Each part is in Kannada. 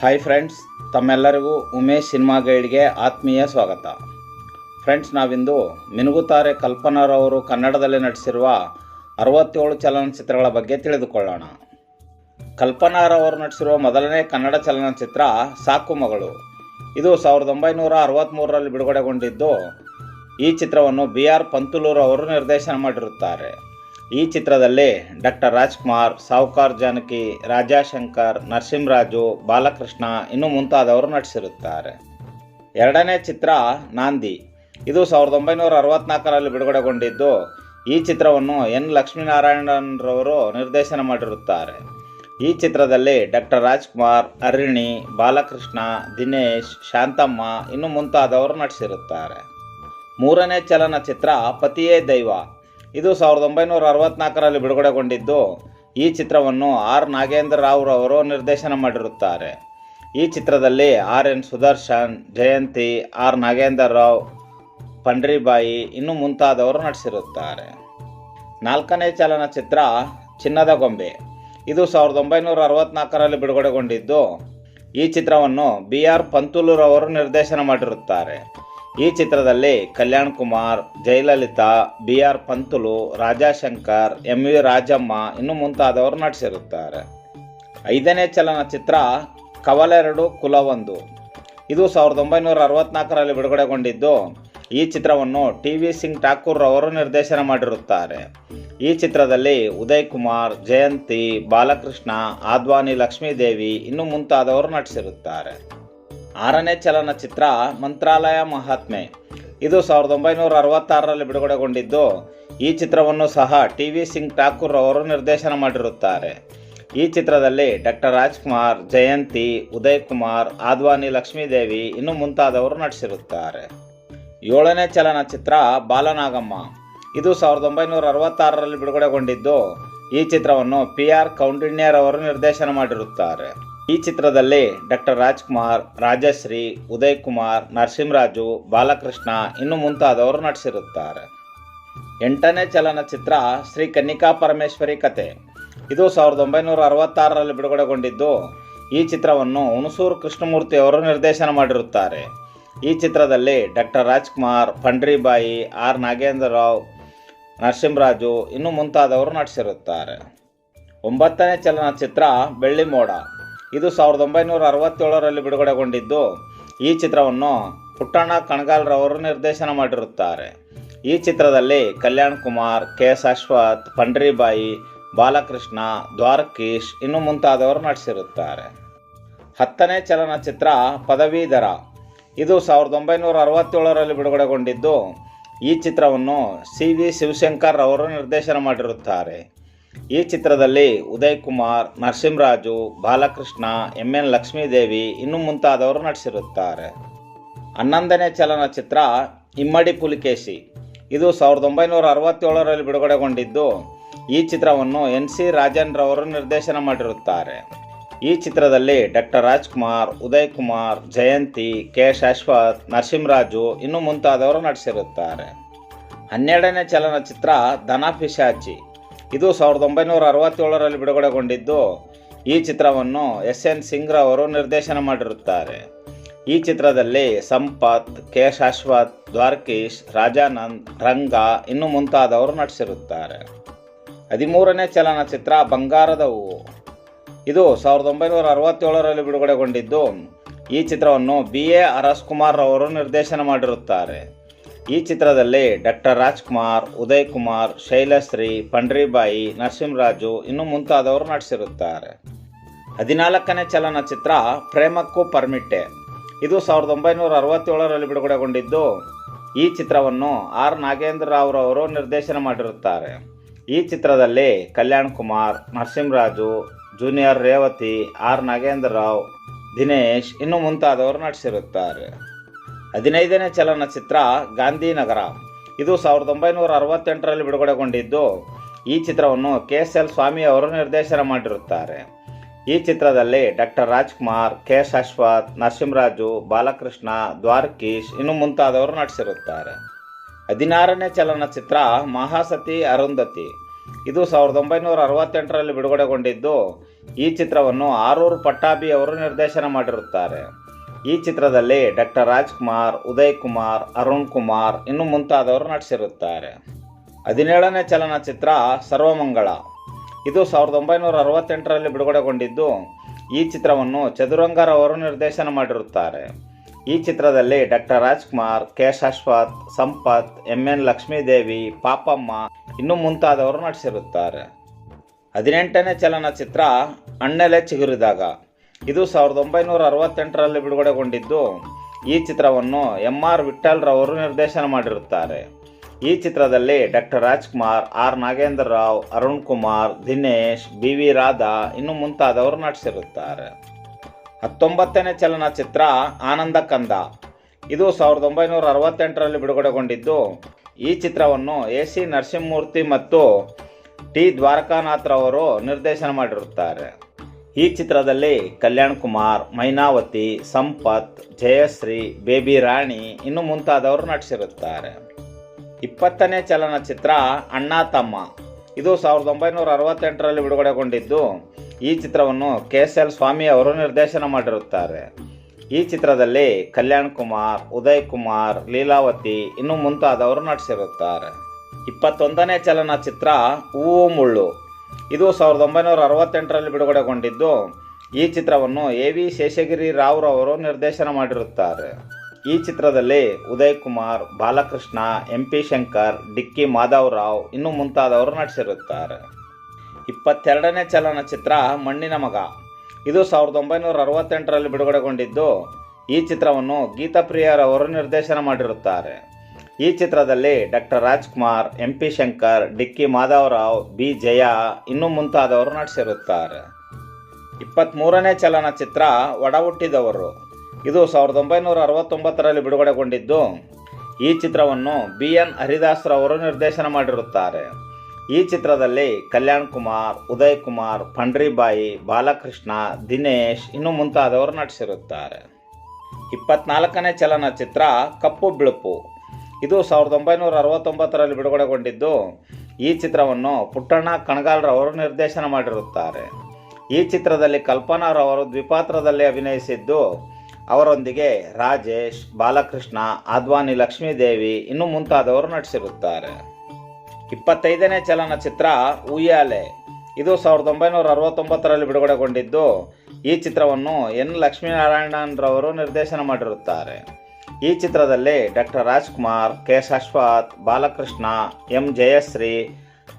ಹಾಯ್ ಫ್ರೆಂಡ್ಸ್ ತಮ್ಮೆಲ್ಲರಿಗೂ ಉಮೇಶ್ ಸಿನಿಮಾ ಗೈಡ್ಗೆ ಆತ್ಮೀಯ ಸ್ವಾಗತ. ಫ್ರೆಂಡ್ಸ್ ನಾವಿಂದು ಮಿನುಗುತಾರೆ ಕಲ್ಪನಾರವರು ಕನ್ನಡದಲ್ಲಿ ನಟಿಸಿರುವ ಅರವತ್ತೇಳು ಚಲನಚಿತ್ರಗಳ ಬಗ್ಗೆ ತಿಳಿದುಕೊಳ್ಳೋಣ. ಕಲ್ಪನಾರವರು ನಟಿಸಿರುವ ಮೊದಲನೇ ಕನ್ನಡ ಚಲನಚಿತ್ರ ಸಾಕು ಮಗಳು. ಇದು ಸಾವಿರದ ಒಂಬೈನೂರ ಅರವತ್ತ್ಮೂರರಲ್ಲಿ ಬಿಡುಗಡೆಗೊಂಡಿದ್ದು. ಈ ಚಿತ್ರವನ್ನು ಬಿ ಆರ್ ಪಂತುಲೂರು ಅವರು ನಿರ್ದೇಶನ ಮಾಡಿರುತ್ತಾರೆ. ಈ ಚಿತ್ರದಲ್ಲಿ ಡಾಕ್ಟರ್ ರಾಜ್ಕುಮಾರ್, ಸಾವುಕಾರ್ ಜಾನಕಿ, ರಾಜಾಶಂಕರ್, ನರಸಿಂಹರಾಜು, ಬಾಲಕೃಷ್ಣ ಇನ್ನು ಮುಂತಾದವರು ನಟಿಸಿರುತ್ತಾರೆ. ಎರಡನೇ ಚಿತ್ರ ನಾಂದಿ. ಇದು ಸಾವಿರದ ಒಂಬೈನೂರ ಅರವತ್ನಾಲ್ಕರಲ್ಲಿ ಬಿಡುಗಡೆಗೊಂಡಿದ್ದು, ಈ ಚಿತ್ರವನ್ನು ಎನ್. ಲಕ್ಷ್ಮೀನಾರಾಯಣರವರು ನಿರ್ದೇಶನ ಮಾಡಿರುತ್ತಾರೆ. ಈ ಚಿತ್ರದಲ್ಲಿ ಡಾಕ್ಟರ್ ರಾಜ್ಕುಮಾರ್, ಅರಿಣಿ, ಬಾಲಕೃಷ್ಣ, ದಿನೇಶ್, ಶಾಂತಮ್ಮ ಇನ್ನು ಮುಂತಾದವರು ನಟಿಸಿರುತ್ತಾರೆ. ಮೂರನೇ ಚಲನಚಿತ್ರ ಪತಿಯೇ ದೈವ. ಇದು ಸಾವಿರದ ಒಂಬೈನೂರ ಅರವತ್ನಾಲ್ಕರಲ್ಲಿ ಬಿಡುಗಡೆಗೊಂಡಿದ್ದು. ಈ ಚಿತ್ರವನ್ನು ಆರ್. ನಾಗೇಂದ್ರ ರಾವ್ರವರು ನಿರ್ದೇಶನ ಮಾಡಿರುತ್ತಾರೆ. ಈ ಚಿತ್ರದಲ್ಲಿ R. N. Sudarshan, Jayanthi, R. Nagendra Rao, Pandaribai ಇನ್ನು ಮುಂತಾದವರು ನಟಿಸಿರುತ್ತಾರೆ. ನಾಲ್ಕನೇ ಚಲನಚಿತ್ರ ಚಿನ್ನದ ಗೊಂಬೆ. ಇದು ಸಾವಿರದ ಒಂಬೈನೂರ ಅರವತ್ನಾಲ್ಕರಲ್ಲಿ ಬಿಡುಗಡೆಗೊಂಡಿದ್ದು. ಈ ಚಿತ್ರವನ್ನು ಬಿ. ಆರ್. ಪಂತುಲೂರವರು ನಿರ್ದೇಶನ ಮಾಡಿರುತ್ತಾರೆ. ಈ ಚಿತ್ರದಲ್ಲಿ Kalyan Kumar, Jayalalitha B R Pantulu, Rajashankar M V Rajamma ಇನ್ನು ಮುಂತಾದವರು ನಟಿಸಿರುತ್ತಾರೆ. ಐದನೇ ಚಲನಚಿತ್ರ ಕವಲೆರಡು ಕುಲವೊಂದು. ಇದು ಸಾವಿರದ ಒಂಬೈನೂರ ಅರವತ್ನಾಲ್ಕರಲ್ಲಿ ಬಿಡುಗಡೆಗೊಂಡಿದ್ದು, ಈ ಚಿತ್ರವನ್ನು ಟಿ ವಿ ಸಿಂಗ್ ಠಾಕೂರ್ ಅವರು ನಿರ್ದೇಶನ ಮಾಡಿರುತ್ತಾರೆ. ಈ ಚಿತ್ರದಲ್ಲಿ ಉದಯ್ ಕುಮಾರ್, ಜಯಂತಿ, ಬಾಲಕೃಷ್ಣ, ಆದ್ವಾನಿ ಲಕ್ಷ್ಮೀದೇವಿ ಇನ್ನು ಮುಂತಾದವರು ನಟಿಸಿರುತ್ತಾರೆ. ಆರನೇ ಚಲನಚಿತ್ರ ಮಂತ್ರಾಲಯ ಮಹಾತ್ಮೆ. ಇದು ಸಾವಿರದ ಒಂಬೈನೂರ ಅರವತ್ತಾರರಲ್ಲಿ ಬಿಡುಗಡೆಗೊಂಡಿದ್ದು, ಈ ಚಿತ್ರವನ್ನು ಸಹ ಟಿ ವಿ ಸಿಂಗ್ ಠಾಕೂರ್ ಅವರು ನಿರ್ದೇಶನ ಮಾಡಿರುತ್ತಾರೆ. ಈ ಚಿತ್ರದಲ್ಲಿ ಡಾಕ್ಟರ್ ರಾಜ್ಕುಮಾರ್, ಜಯಂತಿ ಉದಯ್ ಕುಮಾರ್ ಆದ್ವಾನಿ, ಲಕ್ಷ್ಮೀದೇವಿ ಇನ್ನು ಮುಂತಾದವರು ನಟಿಸಿರುತ್ತಾರೆ. ಏಳನೇ ಚಲನಚಿತ್ರ ಬಾಲನಾಗಮ್ಮ. ಇದು ಸಾವಿರದ ಒಂಬೈನೂರ ಅರವತ್ತಾರರಲ್ಲಿ ಬಿಡುಗಡೆಗೊಂಡಿದ್ದು, ಈ ಚಿತ್ರವನ್ನು ಪಿ ಆರ್ ಕೌಂಡಿಣ್ಯರವರು ನಿರ್ದೇಶನ ಮಾಡಿರುತ್ತಾರೆ. ಈ ಚಿತ್ರದಲ್ಲಿ ಡಾಕ್ಟರ್ ರಾಜ್ಕುಮಾರ್, ರಾಜಶ್ರೀ ಉದಯ್ ಕುಮಾರ್ ನರಸಿಂಹರಾಜು, ಬಾಲಕೃಷ್ಣ ಇನ್ನು ಮುಂತಾದವರು ನಟಿಸಿರುತ್ತಾರೆ. ಎಂಟನೇ ಚಲನಚಿತ್ರ ಶ್ರೀ ಕನ್ನಿಕಾ ಪರಮೇಶ್ವರಿ ಕತೆ. ಇದು ಸಾವಿರದ ಒಂಬೈನೂರ ಅರವತ್ತಾರರಲ್ಲಿ ಬಿಡುಗಡೆಗೊಂಡಿದ್ದು, ಈ ಚಿತ್ರವನ್ನು ಹುಣಸೂರು ಕೃಷ್ಣಮೂರ್ತಿ ಅವರು ನಿರ್ದೇಶನ ಮಾಡಿರುತ್ತಾರೆ. ಈ ಚಿತ್ರದಲ್ಲಿ ಡಾಕ್ಟರ್ ರಾಜ್ಕುಮಾರ್, ಪಂಡ್ರಿಬಾಯಿ, ಆರ್ ನಾಗೇಂದ್ರ ರಾವ್, ನರಸಿಂಹರಾಜು ಇನ್ನು ಮುಂತಾದವರು ನಟಿಸಿರುತ್ತಾರೆ. ಒಂಬತ್ತನೇ ಚಲನಚಿತ್ರ ಬೆಳ್ಳಿ ಮೋಡ ಇದು ಸಾವಿರದ ಒಂಬೈನೂರ ಅರವತ್ತೇಳರಲ್ಲಿ ಬಿಡುಗಡೆಗೊಂಡಿದ್ದು. ಈ ಚಿತ್ರವನ್ನು ಪುಟ್ಟಣ್ಣ ಕಣಗಾಲ್ರವರು ನಿರ್ದೇಶನ ಮಾಡಿರುತ್ತಾರೆ. ಈ ಚಿತ್ರದಲ್ಲಿ ಕಲ್ಯಾಣ್ ಕುಮಾರ್, ಕೆ ಎಸ್ ಅಶ್ವಥ್, ಪಂಡ್ರಿಬಾಯಿ, ಬಾಲಕೃಷ್ಣ, ದ್ವಾರಕೀಶ್ ಇನ್ನು ಮುಂತಾದವರು ನಟಿಸಿರುತ್ತಾರೆ. ಹತ್ತನೇ ಚಲನಚಿತ್ರ ಪದವೀಧರ. ಇದು ಸಾವಿರದ ಒಂಬೈನೂರ ಅರವತ್ತೇಳರಲ್ಲಿ ಬಿಡುಗಡೆಗೊಂಡಿದ್ದು. ಈ ಚಿತ್ರವನ್ನು ಸಿ ವಿ ಶಿವಶಂಕರ್ ಅವರು ನಿರ್ದೇಶನ ಮಾಡಿರುತ್ತಾರೆ. ಈ ಚಿತ್ರದಲ್ಲಿ ಉದಯ್ ಕುಮಾರ್ ನರಸಿಂಹರಾಜು, ಬಾಲಕೃಷ್ಣ, ಎಂ ಎನ್ ಲಕ್ಷ್ಮೀದೇವಿ ಇನ್ನು ಮುಂತಾದವರು ನಟಿಸಿರುತ್ತಾರೆ. ಹನ್ನೊಂದನೇ ಚಲನಚಿತ್ರ ಇಮ್ಮಡಿ ಪುಲಿಕೇಶಿ. ಇದು ಸಾವಿರದ ಒಂಬೈನೂರ ಅರವತ್ತೇಳರಲ್ಲಿ ಬಿಡುಗಡೆಗೊಂಡಿದ್ದು ಈ ಚಿತ್ರವನ್ನು ಎನ್ ಸಿ ರಾಜನ್ ರವರು ನಿರ್ದೇಶನ ಮಾಡಿರುತ್ತಾರೆ. ಈ ಚಿತ್ರದಲ್ಲಿ ಡಾಕ್ಟರ್ ರಾಜ್ಕುಮಾರ್ ಉದಯ್ ಕುಮಾರ್ ಜಯಂತಿ, ಕೆ ಶಾಶ್ವತ್ ನರಸಿಂಹರಾಜು ಇನ್ನು ಮುಂತಾದವರು ನಟಿಸಿರುತ್ತಾರೆ. ಹನ್ನೆರಡನೇ ಚಲನಚಿತ್ರ ಧನ ಪಿಶಾಚಿ. ಇದು ಸಾವಿರದ ಒಂಬೈನೂರ ಅರವತ್ತೇಳರಲ್ಲಿ ಬಿಡುಗಡೆಗೊಂಡಿದ್ದು ಈ ಚಿತ್ರವನ್ನು ಎಸ್ ಎನ್ ಸಿಂಗ್ರ ಅವರು ನಿರ್ದೇಶನ ಮಾಡಿರುತ್ತಾರೆ. ಈ ಚಿತ್ರದಲ್ಲಿ ಸಂಪತ್ ಕೆ ಶಾಶ್ವತ್ ದ್ವಾರಕೀಶ್, ರಾಜಾನಂದ್, ರಂಗ ಇನ್ನು ಮುಂತಾದವರು ನಟಿಸಿರುತ್ತಾರೆ. ಹದಿಮೂರನೇ ಚಲನಚಿತ್ರ ಬಂಗಾರದ ಹೂವು. ಇದು ಸಾವಿರದ ಒಂಬೈನೂರ ಅರವತ್ತೇಳರಲ್ಲಿ ಬಿಡುಗಡೆಗೊಂಡಿದ್ದು ಈ ಚಿತ್ರವನ್ನು ಬಿ ಎ ಅರಸ್ ಕುಮಾರ್ ಅವರು ನಿರ್ದೇಶನ ಮಾಡಿರುತ್ತಾರೆ. ಈ ಚಿತ್ರದಲ್ಲಿ ಡಾಕ್ಟರ್ ರಾಜ್ಕುಮಾರ್ ಉದಯ್ ಕುಮಾರ್ ಶೈಲಶ್ರೀ, ಪಂಡ್ರಿಬಾಯಿ, ನರಸಿಂಹರಾಜು ಇನ್ನು ಮುಂತಾದವರು ನಟಿಸಿರುತ್ತಾರೆ. ಹದಿನಾಲ್ಕನೇ ಚಲನಚಿತ್ರ ಪ್ರೇಮಕ್ಕೂ ಪರ್ಮಿಟ್ಟೆ. ಇದು ಸಾವಿರದ ಒಂಬೈನೂರ ಅರವತ್ತೇಳರಲ್ಲಿ ಬಿಡುಗಡೆಗೊಂಡಿದ್ದು ಈ ಚಿತ್ರವನ್ನು ಆರ್. ನಾಗೇಂದ್ರ ರಾವ್ರವರು ನಿರ್ದೇಶನ ಮಾಡಿರುತ್ತಾರೆ. ಈ ಚಿತ್ರದಲ್ಲಿ ಕಲ್ಯಾಣ್ ಕುಮಾರ್, ನರಸಿಂಹರಾಜು, ಜೂನಿಯರ್ ರೇವತಿ, ಆರ್. ನಾಗೇಂದ್ರ ರಾವ್ ದಿನೇಶ್ ಇನ್ನು ಮುಂತಾದವರು ನಟಿಸಿರುತ್ತಾರೆ. ಹದಿನೈದನೇ ಚಲನಚಿತ್ರ ಗಾಂಧಿನಗರ. ಇದು ಸಾವಿರದ ಒಂಬೈನೂರ ಅರವತ್ತೆಂಟರಲ್ಲಿ ಬಿಡುಗಡೆಗೊಂಡಿದ್ದು, ಈ ಚಿತ್ರವನ್ನು ಕೆ ಎಸ್ ಎಲ್ ಸ್ವಾಮಿ ಅವರು ನಿರ್ದೇಶನ ಮಾಡಿರುತ್ತಾರೆ. ಈ ಚಿತ್ರದಲ್ಲಿ ಡಾಕ್ಟರ್ ರಾಜ್ಕುಮಾರ್, ಕೆ ಅಶ್ವಥ್, ನರಸಿಂಹರಾಜು, ಬಾಲಕೃಷ್ಣ, ದ್ವಾರಕೀಶ್ ಇನ್ನು ಮುಂತಾದವರು ನಟಿಸಿರುತ್ತಾರೆ. ಹದಿನಾರನೇ ಚಲನಚಿತ್ರ ಮಹಾಸತಿ ಅರುಂಧತಿ. ಇದು ಸಾವಿರದ ಒಂಬೈನೂರ ಅರವತ್ತೆಂಟರಲ್ಲಿ ಬಿಡುಗಡೆಗೊಂಡಿದ್ದು, ಈ ಚಿತ್ರವನ್ನು ಆರೂರು ಪಟ್ಟಾಭಿ ಅವರು ನಿರ್ದೇಶನ ಮಾಡಿರುತ್ತಾರೆ. ಈ ಚಿತ್ರದಲ್ಲಿ ಡಾಕ್ಟರ್ ರಾಜ್ಕುಮಾರ್ ಉದಯ್ ಕುಮಾರ್ ಅರುಣ್ ಕುಮಾರ್ ಇನ್ನು ಮುಂತಾದವರು ನಟಿಸಿರುತ್ತಾರೆ. ಹದಿನೇಳನೇ ಚಲನಚಿತ್ರ ಸರ್ವಮಂಗಳ. ಇದು ಸಾವಿರದ ಒಂಬೈನೂರ ಅರವತ್ತೆಂಟರಲ್ಲಿ ಬಿಡುಗಡೆಗೊಂಡಿದ್ದು, ಈ ಚಿತ್ರವನ್ನು ಚದುರಂಗರವರು ನಿರ್ದೇಶನ ಮಾಡಿರುತ್ತಾರೆ. ಈ ಚಿತ್ರದಲ್ಲಿ doctor Rajkumar, K Shashwath, Sampath, M N Lakshmidevi, Papamma ಇನ್ನು ಮುಂತಾದವರು ನಟಿಸಿರುತ್ತಾರೆ. ಹದಿನೆಂಟನೇ ಚಲನಚಿತ್ರ ಅಣ್ಣೆಲೆ ಚಿಗುರಿದಾಗ. ಇದು ಸಾವಿರದ ಒಂಬೈನೂರ ಅರವತ್ತೆಂಟರಲ್ಲಿ ಬಿಡುಗಡೆಗೊಂಡಿದ್ದು, ಈ ಚಿತ್ರವನ್ನು ಎಂ ಆರ್ ವಿಠಲ್ರವರು ನಿರ್ದೇಶನ ಮಾಡಿರುತ್ತಾರೆ. ಈ ಚಿತ್ರದಲ್ಲಿ doctor Rajkumar, R Nagendra Rao, Arun Kumar, Dinesh, B V Radha ಇನ್ನು ಮುಂತಾದವರು ನಟಿಸಿರುತ್ತಾರೆ. ಹತ್ತೊಂಬತ್ತನೇ ಚಲನಚಿತ್ರ ಆನಂದ ಕಂದ. ಇದು ಸಾವಿರದ ಒಂಬೈನೂರ ಅರವತ್ತೆಂಟರಲ್ಲಿ ಬಿಡುಗಡೆಗೊಂಡಿದ್ದು, ಈ ಚಿತ್ರವನ್ನು ಎ ಸಿ ನರಸಿಂಹಮೂರ್ತಿ ಮತ್ತು ಟಿ ದ್ವಾರಕಾನಾಥ್ರವರು ನಿರ್ದೇಶನ ಮಾಡಿರುತ್ತಾರೆ. ಈ ಚಿತ್ರದಲ್ಲಿ ಕಲ್ಯಾಣ್ ಕುಮಾರ್ ಮೈನಾವತಿ, ಸಂಪತ್, ಜಯಶ್ರೀ, ಬೇಬಿ ರಾಣಿ ಇನ್ನು ಮುಂತಾದವರು ನಟಿಸಿರುತ್ತಾರೆ. ಇಪ್ಪತ್ತನೇ ಚಲನಚಿತ್ರ ಅಣ್ಣ ತಮ್ಮ. ಇದು ಸಾವಿರದ ಒಂಬೈನೂರ ಅರವತ್ತೆಂಟರಲ್ಲಿ ಬಿಡುಗಡೆಗೊಂಡಿದ್ದು ಈ ಚಿತ್ರವನ್ನು ಕೆ ಎಸ್ ಎಲ್ ಸ್ವಾಮಿ ಅವರು ನಿರ್ದೇಶನ ಮಾಡಿರುತ್ತಾರೆ. ಈ ಚಿತ್ರದಲ್ಲಿ ಕಲ್ಯಾಣ್ ಕುಮಾರ್ ಉದಯ್ ಕುಮಾರ್ ಲೀಲಾವತಿ ಇನ್ನು ಮುಂತಾದವರು ನಟಿಸಿರುತ್ತಾರೆ. ಇಪ್ಪತ್ತೊಂದನೇ ಚಲನಚಿತ್ರ ಹೂವು ಮುಳ್ಳು. ಇದು ಸಾವಿರದ ಒಂಬೈನೂರ ಅರವತ್ತೆಂಟರಲ್ಲಿ ಬಿಡುಗಡೆಗೊಂಡಿದ್ದು. ಈ ಚಿತ್ರವನ್ನು ಎ ವಿ ಶೇಷಗಿರಿ ರಾವ್ರವರು ನಿರ್ದೇಶನ ಮಾಡಿರುತ್ತಾರೆ. ಈ ಚಿತ್ರದಲ್ಲಿ ಉದಯ್ ಕುಮಾರ್ ಬಾಲಕೃಷ್ಣ, ಎಂ ಪಿ ಶಂಕರ್, ಡಿಕ್ಕಿ ಮಾಧವರಾವ್ ಇನ್ನು ಮುಂತಾದವರು ನಟಿಸಿರುತ್ತಾರೆ. ಇಪ್ಪತ್ತೆರಡನೇ ಚಲನಚಿತ್ರ ಮಣ್ಣಿನ ಮಗ. ಇದು ಸಾವಿರದ ಒಂಬೈನೂರ ಅರವತ್ತೆಂಟರಲ್ಲಿ ಬಿಡುಗಡೆಗೊಂಡಿದ್ದು. ಈ ಚಿತ್ರವನ್ನು ಗೀತಾಪ್ರಿಯರವರು ನಿರ್ದೇಶನ ಮಾಡಿರುತ್ತಾರೆ. ಈ ಚಿತ್ರದಲ್ಲಿ doctor Rajkumar M P Shankar, Dikki Madhavarao, B ಜಯ ಇನ್ನೂ ಮುಂತಾದವರು ನಟಿಸಿರುತ್ತಾರೆ. ಇಪ್ಪತ್ತ್ಮೂರನೇ ಚಲನಚಿತ್ರ ಒಡ ಹುಟ್ಟಿದವರು ಇದು ಸಾವಿರದ ಒಂಬೈನೂರ ಅರವತ್ತೊಂಬತ್ತರಲ್ಲಿ ಬಿಡುಗಡೆಗೊಂಡಿದ್ದು. ಈ ಚಿತ್ರವನ್ನು ಬಿ ಎನ್ ಹರಿದಾಸ್ರವರು ನಿರ್ದೇಶನ ಮಾಡಿರುತ್ತಾರೆ. ಈ ಚಿತ್ರದಲ್ಲಿ ಕಲ್ಯಾಣ್ ಕುಮಾರ್, ಉದಯ್ ಕುಮಾರ್, ಪಂಡ್ರಿಬಾಯಿ, ಬಾಲಕೃಷ್ಣ, ದಿನೇಶ್ ಇನ್ನು ಮುಂತಾದವರು ನಟಿಸಿರುತ್ತಾರೆ. ಇಪ್ಪತ್ನಾಲ್ಕನೇ ಚಲನಚಿತ್ರ ಕಪ್ಪು ಬಿಳುಪು. ಇದು ಸಾವಿರದ ಒಂಬೈನೂರ ಅರವತ್ತೊಂಬತ್ತರಲ್ಲಿ ಬಿಡುಗಡೆಗೊಂಡಿದ್ದು, ಈ ಚಿತ್ರವನ್ನು ಪುಟ್ಟಣ್ಣ ಕಣಗಾಲ್ರವರು ನಿರ್ದೇಶನ ಮಾಡಿರುತ್ತಾರೆ. ಈ ಚಿತ್ರದಲ್ಲಿ ಕಲ್ಪನಾರವರು ದ್ವಿಪಾತ್ರದಲ್ಲಿ ಅಭಿನಯಿಸಿದ್ದು, ಅವರೊಂದಿಗೆ ರಾಜೇಶ್, ಬಾಲಕೃಷ್ಣ, ಆದ್ವಾನಿ, ಲಕ್ಷ್ಮೀದೇವಿ, ಇನ್ನು ಮುಂತಾದವರು ನಟಿಸಿರುತ್ತಾರೆ. ಇಪ್ಪತ್ತೈದನೇ ಚಲನಚಿತ್ರ ಉಯ್ಯಾಲೆ ಇದು ಸಾವಿರದ ಒಂಬೈನೂರ ಅರವತ್ತೊಂಬತ್ತರಲ್ಲಿ ಬಿಡುಗಡೆಗೊಂಡಿದ್ದು, ಈ ಚಿತ್ರವನ್ನು ಎನ್ ಲಕ್ಷ್ಮೀನಾರಾಯಣನ್ರವರು ನಿರ್ದೇಶನ ಮಾಡಿರುತ್ತಾರೆ. ಈ ಚಿತ್ರದಲ್ಲಿ doctor Rajkumar, K Shashwath Balakrishna, M Jayashree,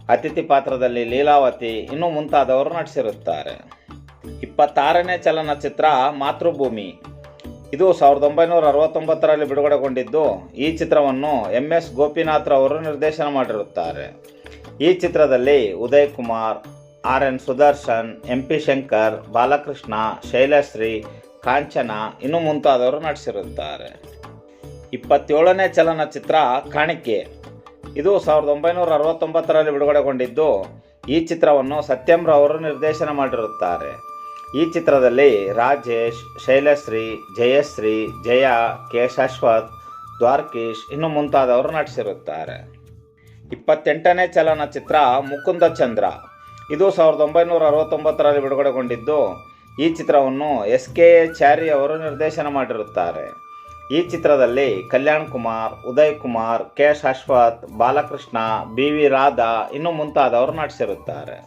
ಅತಿಥಿ ಪಾತ್ರದಲ್ಲಿ ಲೀಲಾವತಿ ಇನ್ನೂ ಮುಂತಾದವರು ನಟಿಸಿರುತ್ತಾರೆ. ಇಪ್ಪತ್ತಾರನೇ ಚಲನಚಿತ್ರ ಮಾತೃಭೂಮಿ. ಇದು ಸಾವಿರದ ಒಂಬೈನೂರ ಅರವತ್ತೊಂಬತ್ತರಲ್ಲಿ ಬಿಡುಗಡೆಗೊಂಡಿದ್ದು, ಈ ಚಿತ್ರವನ್ನು ಎಂ ಎಸ್ ಗೋಪಿನಾಥ್ರವರು ನಿರ್ದೇಶನ ಮಾಡಿರುತ್ತಾರೆ. ಈ ಚಿತ್ರದಲ್ಲಿ Uday Kumar R N Sudarshan, M P Shankar, Balakrishna, Shylashree, Kanchana ಇನ್ನೂ ಮುಂತಾದವರು ನಟಿಸಿರುತ್ತಾರೆ. ಇಪ್ಪತ್ತೇಳನೇ ಚಲನಚಿತ್ರ ಕಾಣಿಕೆ. ಇದು ಸಾವಿರದ ಒಂಬೈನೂರ ಅರವತ್ತೊಂಬತ್ತರಲ್ಲಿ ಬಿಡುಗಡೆಗೊಂಡಿದ್ದು, ಈ ಚಿತ್ರವನ್ನು ಸತ್ಯಮ್ರ ಅವರು ನಿರ್ದೇಶನ ಮಾಡಿರುತ್ತಾರೆ. ಈ ಚಿತ್ರದಲ್ಲಿ ರಾಜೇಶ್, ಶೈಲಶ್ರೀ, ಜಯಶ್ರೀ, ಜಯ ಕೆ ಶಾಶ್ವತ್ ದ್ವಾರಕೀಶ್ ಇನ್ನು ಮುಂತಾದವರು ನಟಿಸಿರುತ್ತಾರೆ. ಇಪ್ಪತ್ತೆಂಟನೇ ಚಲನಚಿತ್ರ ಮುಕುಂದ ಚಂದ್ರ. ಇದು ಸಾವಿರದ ಒಂಬೈನೂರ ಅರವತ್ತೊಂಬತ್ತರಲ್ಲಿ ಬಿಡುಗಡೆಗೊಂಡಿದ್ದು, ಈ ಚಿತ್ರವನ್ನು ಎಸ್ ಕೆ ಎ ಚಾರಿ ಅವರು ನಿರ್ದೇಶನ ಮಾಡಿರುತ್ತಾರೆ. ಈ ಚಿತ್ರದಲ್ಲಿ Kalyan Kumar, Uday Kumar, K Shashwath Balakrishna, B V Radha ಇನ್ನು ಮುಂತಾದವರು ನಟಿಸಿರುತ್ತಾರೆ.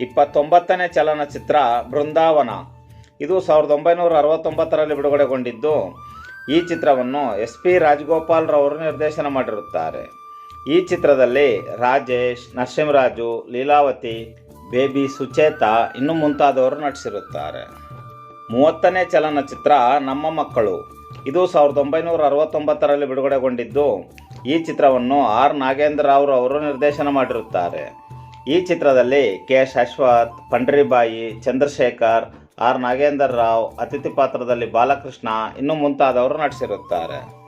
ಇಪ್ಪತ್ತೊಂಬತ್ತನೇ ಚಲನಚಿತ್ರ ಬೃಂದಾವನ. ಇದು ಸಾವಿರದ ಒಂಬೈನೂರ ಅರವತ್ತೊಂಬತ್ತರಲ್ಲಿ ಬಿಡುಗಡೆಗೊಂಡಿದ್ದು, ಈ ಚಿತ್ರವನ್ನು ಎಸ್ ಪಿ ರಾಜಗೋಪಾಲ್ರವರು ನಿರ್ದೇಶನ ಮಾಡಿರುತ್ತಾರೆ. ಈ ಚಿತ್ರದಲ್ಲಿ ರಾಜೇಶ್, ನರಸಿಂಹರಾಜು, ಲೀಲಾವತಿ, ಬೇಬಿ ಸುಚೇತಾ ಇನ್ನು ಮುಂತಾದವರು ನಟಿಸಿರುತ್ತಾರೆ. ಮೂವತ್ತನೇ ಚಲನಚಿತ್ರ ನಮ್ಮ ಮಕ್ಕಳು. ಇದು ಸಾವಿರದ ಒಂಬೈನೂರ ಅರವತ್ತೊಂಬತ್ತರಲ್ಲಿ ಬಿಡುಗಡೆಗೊಂಡಿದ್ದು. ಈ ಚಿತ್ರವನ್ನು ಆರ್. ನಾಗೇಂದ್ರ ರಾವ್ ಅವರು ನಿರ್ದೇಶನ ಮಾಡಿರುತ್ತಾರೆ. ಈ ಚಿತ್ರದಲ್ಲಿ ಕೆ. ಶಾಶ್ವತ್, ಪಂಡ್ರಿಬಾಯಿ, ಚಂದ್ರಶೇಖರ್, ಆರ್. ನಾಗೇಂದ್ರ ರಾವ್, ಅತಿಥಿ ಪಾತ್ರದಲ್ಲಿ ಬಾಲಕೃಷ್ಣ ಇನ್ನು ಮುಂತಾದವರು ನಟಿಸಿರುತ್ತಾರೆ.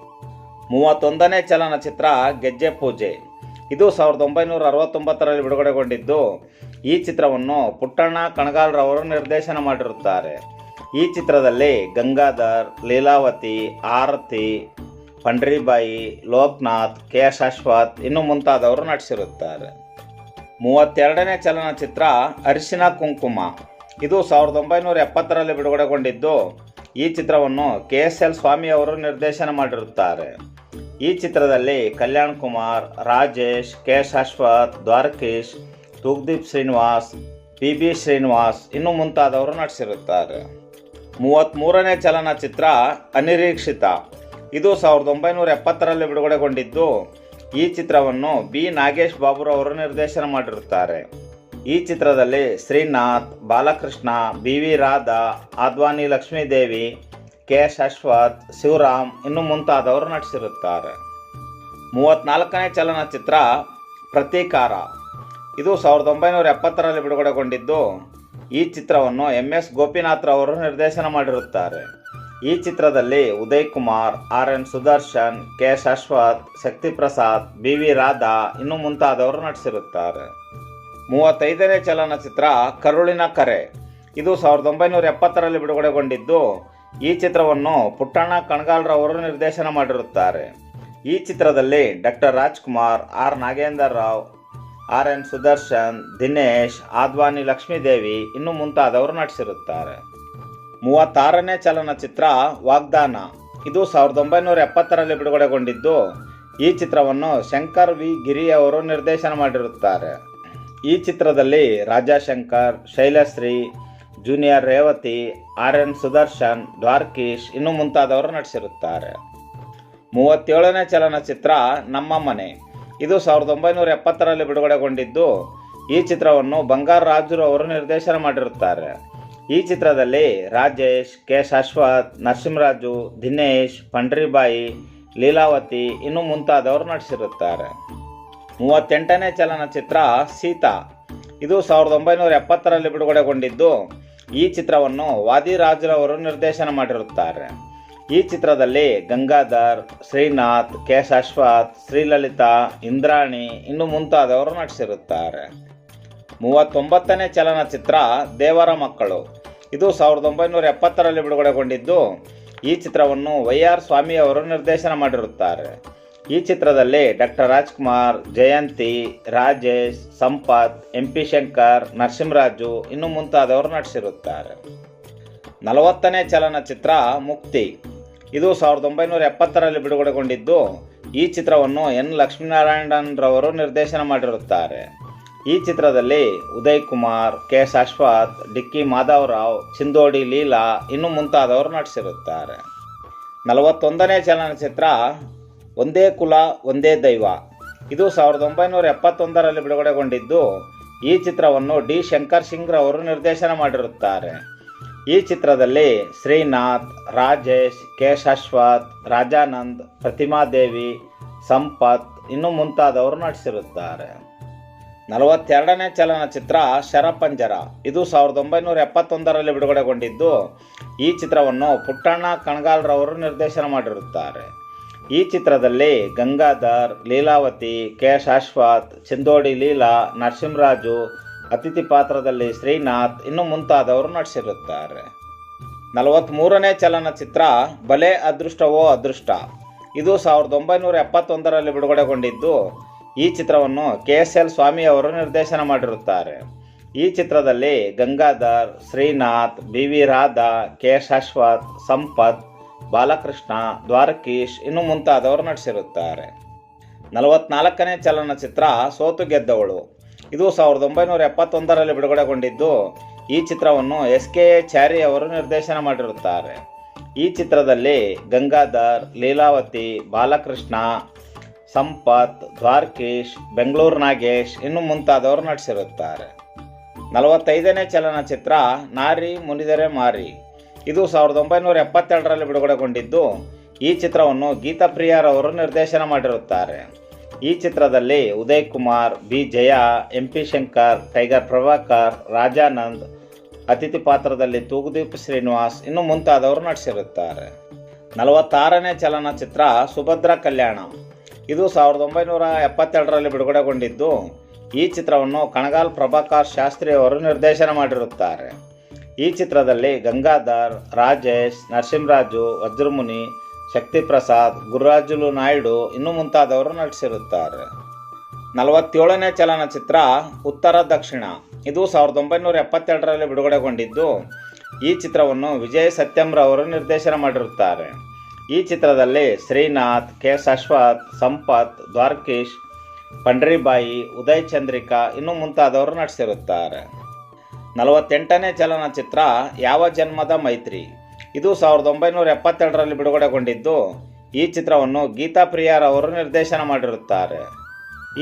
ಮೂವತ್ತೊಂದನೇ ಚಲನಚಿತ್ರ ಗೆಜ್ಜೆ ಪೂಜೆ. ಇದು ಸಾವಿರದ ಒಂಬೈನೂರ ಅರವತ್ತೊಂಬತ್ತರಲ್ಲಿ ಬಿಡುಗಡೆಗೊಂಡಿದ್ದು. ಈ ಚಿತ್ರವನ್ನು ಪುಟ್ಟಣ್ಣ ಕಣಗಾಲ್ರವರು ನಿರ್ದೇಶನ ಮಾಡಿರುತ್ತಾರೆ. ಈ ಚಿತ್ರದಲ್ಲಿ ಗಂಗಾಧರ್, ಲೀಲಾವತಿ, ಆರತಿ, ಪಂಡ್ರಿಬಾಯಿ, ಲೋಕನಾಥ್ ಕೆ ಶಾಶ್ವತ್ ಇನ್ನು ಮುಂತಾದವರು ನಟಿಸಿರುತ್ತಾರೆ. ಮೂವತ್ತೆರಡನೇ ಚಲನಚಿತ್ರ ಅರಿಶಿನ ಕುಂಕುಮ. ಇದು ಸಾವಿರದ ಒಂಬೈನೂರ ಎಪ್ಪತ್ತರಲ್ಲಿ ಬಿಡುಗಡೆಗೊಂಡಿದ್ದು, ಈ ಚಿತ್ರವನ್ನು ಕೆ ಎಸ್ ಎಲ್ ಸ್ವಾಮಿ ಅವರು ನಿರ್ದೇಶನ ಮಾಡಿರುತ್ತಾರೆ. ಈ ಚಿತ್ರದಲ್ಲಿ Kalyan Kumar, Rajesh K Shashwath Dwarakish Thoogudeep Srinivas P B Srinivas ಇನ್ನು ಮುಂತಾದವರು ನಟಿಸಿರುತ್ತಾರೆ. ಮೂವತ್ತ್ಮೂರನೇ ಚಲನಚಿತ್ರ ಅನಿರೀಕ್ಷಿತ. ಇದು ಸಾವಿರದ ಒಂಬೈನೂರ ಎಪ್ಪತ್ತರಲ್ಲಿ ಬಿಡುಗಡೆಗೊಂಡಿದ್ದು, ಈ ಚಿತ್ರವನ್ನು ಬಿ. ನಾಗೇಶ್ ಬಾಬುರವರು ನಿರ್ದೇಶನ ಮಾಡಿರುತ್ತಾರೆ. ಈ ಚಿತ್ರದಲ್ಲಿ Srinath, Balakrishna, B. V. Radha, Adwani Lakshmidevi, K. Shashwath, Shivaram ಇನ್ನು ಮುಂತಾದವರು ನಟಿಸಿರುತ್ತಾರೆ. ಮೂವತ್ತ್ನಾಲ್ಕನೇ ಚಲನಚಿತ್ರ ಪ್ರತೀಕಾರ. ಇದು ಸಾವಿರದ ಒಂಬೈನೂರ ಎಪ್ಪತ್ತರಲ್ಲಿ ಬಿಡುಗಡೆಗೊಂಡಿದ್ದು ಈ ಚಿತ್ರವನ್ನು ಎಂ ಎಸ್ ಗೋಪಿನಾಥ್ರವರು ನಿರ್ದೇಶನ ಮಾಡಿರುತ್ತಾರೆ. ಈ ಚಿತ್ರದಲ್ಲಿ Uday Kumar, R N Sudarshan, K Shashwath Shaktiprasad B V Radha ಇನ್ನು ಮುಂತಾದವರು ನಟಿಸಿರುತ್ತಾರೆ. ಮೂವತ್ತೈದನೇ ಚಲನಚಿತ್ರ ಕರುಳಿನ ಕರೆ. ಇದು ಸಾವಿರದ ಒಂಬೈನೂರ ಎಪ್ಪತ್ತರಲ್ಲಿ ಬಿಡುಗಡೆಗೊಂಡಿದ್ದು, ಈ ಚಿತ್ರವನ್ನು ಪುಟ್ಟಣ್ಣ ಕಣಗಾಲ್ರವರು ನಿರ್ದೇಶನ ಮಾಡಿರುತ್ತಾರೆ. ಈ ಚಿತ್ರದಲ್ಲಿ doctor Rajkumar, R Nagendra Rao R N Sudarshan, Dinesh, Adwani, Lakshmidevi ಇನ್ನು ಮುಂತಾದವರು ನಟಿಸಿರುತ್ತಾರೆ. ಮೂವತ್ತಾರನೇ ಚಲನಚಿತ್ರ ವಾಗ್ದಾನ. ಇದು ಸಾವಿರದ ಒಂಬೈನೂರ ಎಪ್ಪತ್ತರಲ್ಲಿ ಬಿಡುಗಡೆಗೊಂಡಿದ್ದು, ಈ ಚಿತ್ರವನ್ನು ಶಂಕರ್ ವಿ. ಗಿರಿ ಅವರು ನಿರ್ದೇಶನ ಮಾಡಿರುತ್ತಾರೆ. ಈ ಚಿತ್ರದಲ್ಲಿ Rajashankar, Shylashree, junior Revathi, R N Sudarshan, Dwarakish ಇನ್ನು ಮುಂತಾದವರು ನಟಿಸಿರುತ್ತಾರೆ. ಮೂವತ್ತೇಳನೇ ಚಲನಚಿತ್ರ ನಮ್ಮ ಮನೆ. ಇದು ಸಾವಿರದ ಒಂಬೈನೂರ ಎಪ್ಪತ್ತರಲ್ಲಿ ಬಿಡುಗಡೆಗೊಂಡಿದ್ದು, ಈ ಚಿತ್ರವನ್ನು ಬಂಗಾರ ರಾಜರು ಅವರು ನಿರ್ದೇಶನ ಮಾಡಿರುತ್ತಾರೆ. ಈ ಚಿತ್ರದಲ್ಲಿ ರಾಜೇಶ್, ಕೆ. ಶಾಶ್ವತ್, ನರಸಿಂಹರಾಜು, ದಿನೇಶ್, ಪಂಡ್ರಿಬಾಯಿ, ಲೀಲಾವತಿ ಇನ್ನು ಮುಂತಾದವರು ನಟಿಸಿರುತ್ತಾರೆ. ಮೂವತ್ತೆಂಟನೇ ಚಲನಚಿತ್ರ ಸೀತಾ. ಇದು ಸಾವಿರದ ಒಂಬೈನೂರ ಎಪ್ಪತ್ತರಲ್ಲಿ ಬಿಡುಗಡೆಗೊಂಡಿದ್ದು, ಈ ಚಿತ್ರವನ್ನು ವಾದಿರಾಜರವರು ನಿರ್ದೇಶನ ಮಾಡಿರುತ್ತಾರೆ. ಈ ಚಿತ್ರದಲ್ಲಿ ಗಂಗಾಧರ್, ಶ್ರೀನಾಥ್, ಕೆ ಶಾಶ್ವತ್ ಶ್ರೀಲಲಿತಾ, ಇಂದ್ರಾಣಿ ಇನ್ನು ಮುಂತಾದವರು ನಟಿಸಿರುತ್ತಾರೆ. ಮೂವತ್ತೊಂಬತ್ತನೇ ಚಲನಚಿತ್ರ ದೇವರ ಮಕ್ಕಳು. ಇದು ಸಾವಿರದ ಒಂಬೈನೂರ ಎಪ್ಪತ್ತರಲ್ಲಿ ಬಿಡುಗಡೆಗೊಂಡಿದ್ದು, ಈ ಚಿತ್ರವನ್ನು ವೈ ಆರ್ ಸ್ವಾಮಿ ಅವರು ನಿರ್ದೇಶನ ಮಾಡಿರುತ್ತಾರೆ. ಈ ಚಿತ್ರದಲ್ಲಿ doctor Rajkumar, Jayanthi, Rajesh, Sampath, M P Shankar, Narasimharaju ಇನ್ನು ಮುಂತಾದವರು ನಟಿಸಿರುತ್ತಾರೆ. ನಲವತ್ತನೇ ಚಲನಚಿತ್ರ ಮುಕ್ತಿ. ಇದು ಸಾವಿರದ ಒಂಬೈನೂರ ಎಪ್ಪತ್ತರಲ್ಲಿ ಬಿಡುಗಡೆಗೊಂಡಿದ್ದು, ಈ ಚಿತ್ರವನ್ನು ಎನ್. ಲಕ್ಷ್ಮೀನಾರಾಯಣರವರು ನಿರ್ದೇಶನ ಮಾಡಿರುತ್ತಾರೆ. ಈ ಚಿತ್ರದಲ್ಲಿ ಉದಯ್ ಕುಮಾರ್ ಕೆ. ಶಾಶ್ವತ್, ಡಿಕ್ಕಿ ಮಾಧವರಾವ್, ಚಿಂದೋಡಿ ಲೀಲಾ ಇನ್ನು ಮುಂತಾದವರು ನಟಿಸಿರುತ್ತಾರೆ. ನಲವತ್ತೊಂದನೇ ಚಲನಚಿತ್ರ ಒಂದೇ ಕುಲ, ಒಂದೇ ದೈವ ಇದು ಸಾವಿರದ ಒಂಬೈನೂರ ಎಪ್ಪತ್ತೊಂದರಲ್ಲಿ ಬಿಡುಗಡೆಗೊಂಡಿದ್ದು, ಈ ಚಿತ್ರವನ್ನು ಡಿ. ಶಂಕರ್ ಸಿಂಗ್ರವರು ನಿರ್ದೇಶನ ಮಾಡಿರುತ್ತಾರೆ. ಈ ಚಿತ್ರದಲ್ಲಿ ಶ್ರೀನಾಥ್, ರಾಜೇಶ್ ಕೆ ಶಾಶ್ವತ್ ರಾಜಾನಂದ್, ಪ್ರತಿಮಾದೇವಿ, ಸಂಪತ್ ಇನ್ನು ಮುಂತಾದವರು ನಟಿಸಿರುತ್ತಾರೆ. ನಲವತ್ತೆರಡನೇ ಚಲನಚಿತ್ರ ಶರಪಂಜರ. ಇದು ಸಾವಿರದ ಒಂಬೈನೂರ ಎಪ್ಪತ್ತೊಂದರಲ್ಲಿ ಬಿಡುಗಡೆಗೊಂಡಿದ್ದು, ಈ ಚಿತ್ರವನ್ನು ಪುಟ್ಟಣ್ಣ ಕಣಗಾಲ್ರವರು ನಿರ್ದೇಶನ ಮಾಡಿರುತ್ತಾರೆ. ಈ ಚಿತ್ರದಲ್ಲಿ ಗಂಗಾಧರ್, ಲೀಲಾವತಿ ಕೆ ಶಾಶ್ವತ್ ಚಿಂದೋಡಿ ಲೀಲಾ, ನರಸಿಂಹರಾಜು ಅತಿಥಿ ಪಾತ್ರದಲ್ಲಿ ಶ್ರೀನಾಥ್ ಇನ್ನು ಮುಂತಾದವರು ನಟಿಸಿರುತ್ತಾರೆ. ನಲವತ್ತ್ಮೂರನೇ ಚಲನಚಿತ್ರ ಬಲೆ ಅದೃಷ್ಟವೋ ಅದೃಷ್ಟ. ಇದು ಸಾವಿರದ ಒಂಬೈನೂರ ಎಪ್ಪತ್ತೊಂದರಲ್ಲಿ ಬಿಡುಗಡೆಗೊಂಡಿದ್ದು. ಈ ಚಿತ್ರವನ್ನು ಕೆ ಎಸ್ ಎಲ್ ಸ್ವಾಮಿ ಅವರು ನಿರ್ದೇಶನ ಮಾಡಿರುತ್ತಾರೆ. ಈ ಚಿತ್ರದಲ್ಲಿ Gangadhar, Srinath, B V Radha, K Shashwath, Sampath, Balakrishna, Dwarakish ಇನ್ನು ಮುಂತಾದವರು ನಟಿಸಿರುತ್ತಾರೆ. ನಲವತ್ನಾಲ್ಕನೇ ಚಲನಚಿತ್ರ ಸೋತು ಗೆದ್ದವಳು. ಇದು ಸಾವಿರದ ಒಂಬೈನೂರ ಎಪ್ಪತ್ತೊಂದರಲ್ಲಿ ಬಿಡುಗಡೆಗೊಂಡಿದ್ದು, ಈ ಚಿತ್ರವನ್ನು ಎಸ್ ಕೆ ಚಾರಿ ಅವರು ನಿರ್ದೇಶನ ಮಾಡಿರುತ್ತಾರೆ. ಈ ಚಿತ್ರದಲ್ಲಿ ಗಂಗಾಧರ್, ಲೀಲಾವತಿ, ಬಾಲಕೃಷ್ಣ, ಸಂಪತ್, ದ್ವಾರಕೀಶ್, ಬೆಂಗಳೂರು ನಾಗೇಶ್ ಇನ್ನು ಮುಂತಾದವರು ನಟಿಸಿರುತ್ತಾರೆ. ನಲವತ್ತೈದನೇ ಚಲನಚಿತ್ರ ನಾರಿ ಮುನಿದರೆ ಮಾರಿ. ಇದು ಸಾವಿರದ ಒಂಬೈನೂರ ಎಪ್ಪತ್ತೆರಡರಲ್ಲಿ ಬಿಡುಗಡೆಗೊಂಡಿದ್ದು, ಈ ಚಿತ್ರವನ್ನು ಗೀತಾ ಪ್ರಿಯಾರವರು ನಿರ್ದೇಶನ ಮಾಡಿರುತ್ತಾರೆ. ಈ ಚಿತ್ರದಲ್ಲಿ Uday Kumar B. Jaya, M. P. Shankar, tiger Prabhakar, Rajanand, ಅತಿಥಿ ಪಾತ್ರದಲ್ಲಿ ತೂಗುದೀಪ್ ಶ್ರೀನಿವಾಸ್ ಇನ್ನು ಮುಂತಾದವರು ನಟಿಸಿರುತ್ತಾರೆ. ನಲವತ್ತಾರನೇ ಚಲನಚಿತ್ರ ಸುಭದ್ರ ಕಲ್ಯಾಣ. ಇದು ಸಾವಿರದ ಒಂಬೈನೂರ ಎಪ್ಪತ್ತೆರಡರಲ್ಲಿ ಬಿಡುಗಡೆಗೊಂಡಿದ್ದು, ಈ ಚಿತ್ರವನ್ನು ಕಣಗಾಲ್ ಪ್ರಭಾಕರ್ ಶಾಸ್ತ್ರಿ ಅವರು ನಿರ್ದೇಶನ ಮಾಡಿರುತ್ತಾರೆ. ಈ ಚಿತ್ರದಲ್ಲಿ ಗಂಗಾಧರ್, ರಾಜೇಶ್, ನರಸಿಂಹರಾಜು, ವಜ್ರಮುನಿ ಶಕ್ತಿಪ್ರಸಾದ್, ಗುರುರಾಜುಲು ನಾಯ್ಡು ಇನ್ನು ಮುಂತಾದವರು ನಟಿಸಿರುತ್ತಾರೆ. ನಲವತ್ತೇಳನೇ ಚಲನಚಿತ್ರ ಉತ್ತರ ದಕ್ಷಿಣ. ಇದು ಸಾವಿರದ ಒಂಬೈನೂರ ಎಪ್ಪತ್ತೆರಡರಲ್ಲಿ ಬಿಡುಗಡೆಗೊಂಡಿದ್ದು, ಈ ಚಿತ್ರವನ್ನು ವಿಜಯ್ ಸತ್ಯಂರವರು ನಿರ್ದೇಶನ ಮಾಡಿರುತ್ತಾರೆ. ಈ ಚಿತ್ರದಲ್ಲಿ ಶ್ರೀನಾಥ್ ಕೆ ಅಶ್ವಥ್, ಸಂಪತ್, ದ್ವಾರಕೀಶ್, ಪಂಡ್ರಿಬಾಯಿ, ಉದಯ್ ಚಂದ್ರಿಕಾ ಇನ್ನೂ ಮುಂತಾದವರು ನಟಿಸಿರುತ್ತಾರೆ. ನಲವತ್ತೆಂಟನೇ ಚಲನಚಿತ್ರ ಯಾವ ಜನ್ಮದ ಮೈತ್ರಿ? ಇದು ಸಾವಿರದ ಒಂಬೈನೂರ ಎಪ್ಪತ್ತೆರಡರಲ್ಲಿ ಬಿಡುಗಡೆಗೊಂಡಿದ್ದು, ಈ ಚಿತ್ರವನ್ನು ಗೀತಾ ಪ್ರಿಯಾರ್ ಅವರು ನಿರ್ದೇಶನ ಮಾಡಿರುತ್ತಾರೆ.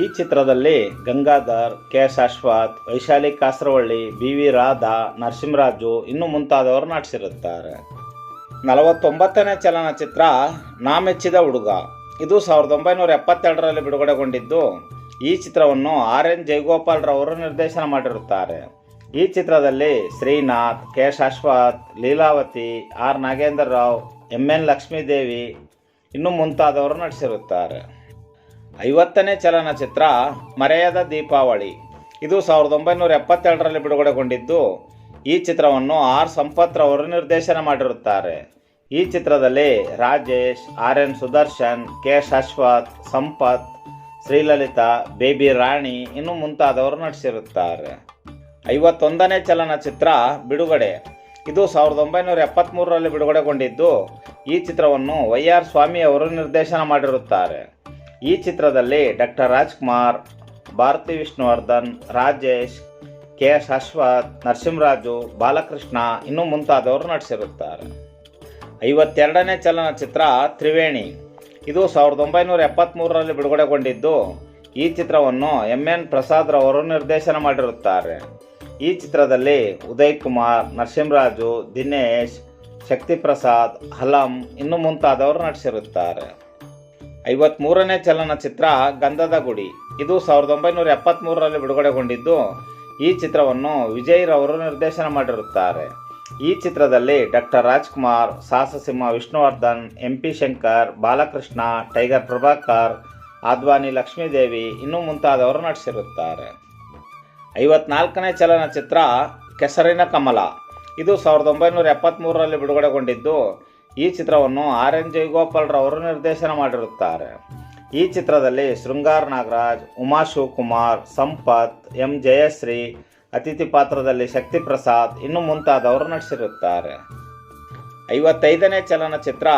ಈ ಚಿತ್ರದಲ್ಲಿ Gangadhar, K Ashwath, Vaishali Kasaravalli, B V Radha, Narasimharaju ಇನ್ನೂ ಮುಂತಾದವರು ನಟಿಸಿರುತ್ತಾರೆ. ನಲವತ್ತೊಂಬತ್ತನೇ ಚಲನಚಿತ್ರ ನಾ ಮೆಚ್ಚಿದ ಹುಡುಗ. ಇದು ಸಾವಿರದ ಒಂಬೈನೂರ ಎಪ್ಪತ್ತೆರಡರಲ್ಲಿ ಬಿಡುಗಡೆಗೊಂಡಿದ್ದು, ಈ ಚಿತ್ರವನ್ನು ಆರ್ ಎನ್ ಜೈಗೋಪಾಲ್ರವರು ನಿರ್ದೇಶನ ಮಾಡಿರುತ್ತಾರೆ. ಈ ಚಿತ್ರದಲ್ಲಿ Srinath K Shashwath Leelavathi, R. Nagendra Rao, M. N. Lakshmidevi ಇನ್ನೂ ಮುಂತಾದವರು ನಟಿಸಿರುತ್ತಾರೆ. ಐವತ್ತನೇ ಚಲನಚಿತ್ರ ಮರೆಯದ ದೀಪಾವಳಿ. ಇದು ಸಾವಿರದ ಒಂಬೈನೂರ ಎಪ್ಪತ್ತೆರಡರಲ್ಲಿ ಬಿಡುಗಡೆಗೊಂಡಿದ್ದು, ಈ ಚಿತ್ರವನ್ನು ಆರ್. ಸಂಪತ್ ಸಂಪತ್ರವರು ನಿರ್ದೇಶನ ಮಾಡಿರುತ್ತಾರೆ. ಈ ಚಿತ್ರದಲ್ಲಿ Rajesh, R. N. Sudarshan K Shashwath Sampath, Srilalitha, baby Rani ಇನ್ನೂ ಮುಂತಾದವರು ನಟಿಸಿರುತ್ತಾರೆ. ಐವತ್ತೊಂದನೇ ಚಲನಚಿತ್ರ ಬಿಡುಗಡೆ. ಇದು ಸಾವಿರದ ಒಂಬೈನೂರ ಎಪ್ಪತ್ತ್ಮೂರರಲ್ಲಿ ಬಿಡುಗಡೆಗೊಂಡಿದ್ದು, ಈ ಚಿತ್ರವನ್ನು ವೈ ಆರ್ ಸ್ವಾಮಿ ಅವರು ನಿರ್ದೇಶನ ಮಾಡಿರುತ್ತಾರೆ. ಈ ಚಿತ್ರದಲ್ಲಿ doctor Rajkumar, Bharathi Vishnuvardhan, Rajesh, K S Ashwath, Narasimharaju, Balakrishna ಇನ್ನೂ ಮುಂತಾದವರು ನಟಿಸಿರುತ್ತಾರೆ. ಐವತ್ತೆರಡನೇ ಚಲನಚಿತ್ರ ತ್ರಿವೇಣಿ. ಇದು ಸಾವಿರದ ಒಂಬೈನೂರ ಎಪ್ಪತ್ತ್ಮೂರರಲ್ಲಿ ಬಿಡುಗಡೆಗೊಂಡಿದ್ದು, ಈ ಚಿತ್ರವನ್ನು ಎಂ ಎನ್ ಪ್ರಸಾದ್ರವರು ನಿರ್ದೇಶನ ಮಾಡಿರುತ್ತಾರೆ. ಈ ಚಿತ್ರದಲ್ಲಿ ಉದಯ್ ಕುಮಾರ್ ನರಸಿಂಹರಾಜು, ದಿನೇಶ್, ಶಕ್ತಿಪ್ರಸಾದ್, ಹಲಂ ಇನ್ನು ಮುಂತಾದವರು ನಟಿಸಿರುತ್ತಾರೆ. ಐವತ್ಮೂರನೇ ಚಲನಚಿತ್ರ ಗಂಧದ ಗುಡಿ. ಇದು ಸಾವಿರದ ಒಂಬೈನೂರ ಎಪ್ಪತ್ತ್ಮೂರರಲ್ಲಿ ಬಿಡುಗಡೆಗೊಂಡಿದ್ದು, ಈ ಚಿತ್ರವನ್ನು ವಿಜಯ್ ರವರು ನಿರ್ದೇಶನ ಮಾಡಿರುತ್ತಾರೆ. ಈ ಚಿತ್ರದಲ್ಲಿ doctor Rajkumar Sahasasimha Vishnuvardhan, M P Shankar, Balakrishna, tiger Prabhakar, Adwani Lakshmidevi ಇನ್ನೂ ಮುಂತಾದವರು ನಟಿಸಿರುತ್ತಾರೆ. ಐವತ್ನಾಲ್ಕನೇ ಚಲನಚಿತ್ರ ಕೆಸರಿನ ಕಮಲ. ಇದು ಸಾವಿರದ ಒಂಬೈನೂರ ಎಪ್ಪತ್ತ್ಮೂರರಲ್ಲಿ ಬಿಡುಗಡೆಗೊಂಡಿದ್ದು, ಈ ಚಿತ್ರವನ್ನು ಆರ್ ಎನ್ ಜಯಗೋಪಾಲ್ರವರು ನಿರ್ದೇಶನ ಮಾಡಿರುತ್ತಾರೆ. ಈ ಚಿತ್ರದಲ್ಲಿ ಶೃಂಗಾರ್ ನಾಗರಾಜ್, ಉಮಾ ಶಿವಕುಮಾರ್, ಸಂಪತ್, ಎಂ ಜಯಶ್ರೀ, ಅತಿಥಿ ಪಾತ್ರದಲ್ಲಿ ಶಕ್ತಿ ಪ್ರಸಾದ್ ಇನ್ನೂ ಮುಂತಾದವರು ನಟಿಸಿರುತ್ತಾರೆ. ಐವತ್ತೈದನೇ ಚಲನಚಿತ್ರ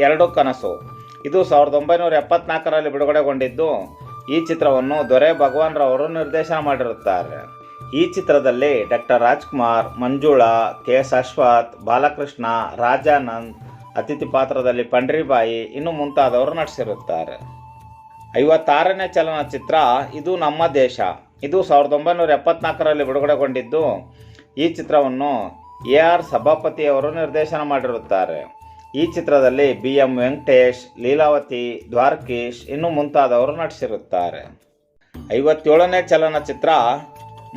ಎರಡು ಕನಸು. ಇದು ಸಾವಿರದ ಒಂಬೈನೂರ ಎಪ್ಪತ್ನಾಲ್ಕರಲ್ಲಿ ಬಿಡುಗಡೆಗೊಂಡಿದ್ದು ಈ ಚಿತ್ರವನ್ನು ದೊರೆ ಭಗವಾನ್ ರವರು ನಿರ್ದೇಶನ ಮಾಡಿರುತ್ತಾರೆ. ಈ ಚಿತ್ರದಲ್ಲಿ doctor Rajkumar, Manjula, K S Ashwath, Balakrishna, Rajanand, ಅತಿಥಿ ಪಾತ್ರದಲ್ಲಿ ಪಂಡ್ರಿಬಾಯಿ ಇನ್ನು ಮುಂತಾದವರು ನಟಿಸಿರುತ್ತಾರೆ. ಐವತ್ತಾರನೇ ಚಲನಚಿತ್ರ ಇದು ನಮ್ಮ ದೇಶ. ಇದು ಸಾವಿರದ ಒಂಬೈನೂರ ಎಪ್ಪತ್ನಾಲ್ಕರಲ್ಲಿ ಬಿಡುಗಡೆಗೊಂಡಿದ್ದು. ಈ ಚಿತ್ರವನ್ನು ಎ ಆರ್ ಸಭಾಪತಿಯವರು ನಿರ್ದೇಶನ ಮಾಡಿರುತ್ತಾರೆ. ಈ ಚಿತ್ರದಲ್ಲಿ ಬಿ ಎಂ ವೆಂಕಟೇಶ್, ಲೀಲಾವತಿ, ದ್ವಾರಕೀಶ್ ಇನ್ನು ಮುಂತಾದವರು ನಟಿಸಿರುತ್ತಾರೆ. ಐವತ್ತೇಳನೇ ಚಲನಚಿತ್ರ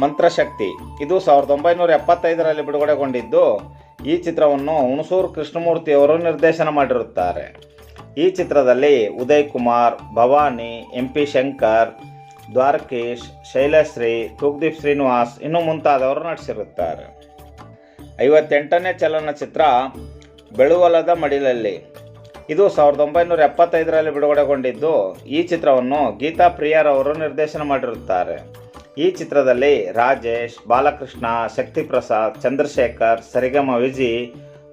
ಮಂತ್ರಶಕ್ತಿ. ಇದು ಸಾವಿರದ ಒಂಬೈನೂರ ಎಪ್ಪತ್ತೈದರಲ್ಲಿ ಬಿಡುಗಡೆಗೊಂಡಿದ್ದು, ಈ ಚಿತ್ರವನ್ನು ಹುಣಸೂರು ಕೃಷ್ಣಮೂರ್ತಿಯವರು ನಿರ್ದೇಶನ ಮಾಡಿರುತ್ತಾರೆ. ಈ ಚಿತ್ರದಲ್ಲಿ ಉದಯ್ ಕುಮಾರ್, ಭವಾನಿ, ಎಂ ಪಿ ಶಂಕರ್, ದ್ವಾರಕೀಶ್, ಶೈಲಶ್ರೀ ತೂಗ್ದೀಪ್ ಶ್ರೀನಿವಾಸ್ ಇನ್ನೂ ಮುಂತಾದವರು ನಟಿಸಿರುತ್ತಾರೆ. ಐವತ್ತೆಂಟನೇ ಚಲನಚಿತ್ರ ಬೆಳುವಲದ ಮಡಿಲಲ್ಲಿ. ಇದು ಸಾವಿರದ ಒಂಬೈನೂರ ಎಪ್ಪತ್ತೈದರಲ್ಲಿ ಬಿಡುಗಡೆಗೊಂಡಿದ್ದು, ಈ ಚಿತ್ರವನ್ನು ಗೀತಾ ಪ್ರಿಯರವರು ನಿರ್ದೇಶನ ಮಾಡಿರುತ್ತಾರೆ. ಈ ಚಿತ್ರದಲ್ಲಿ ರಾಜೇಶ್, ಬಾಲಕೃಷ್ಣ, ಶಕ್ತಿಪ್ರಸಾದ್, ಚಂದ್ರಶೇಖರ್, ಸರಿಗಮ ವಿಜಿ,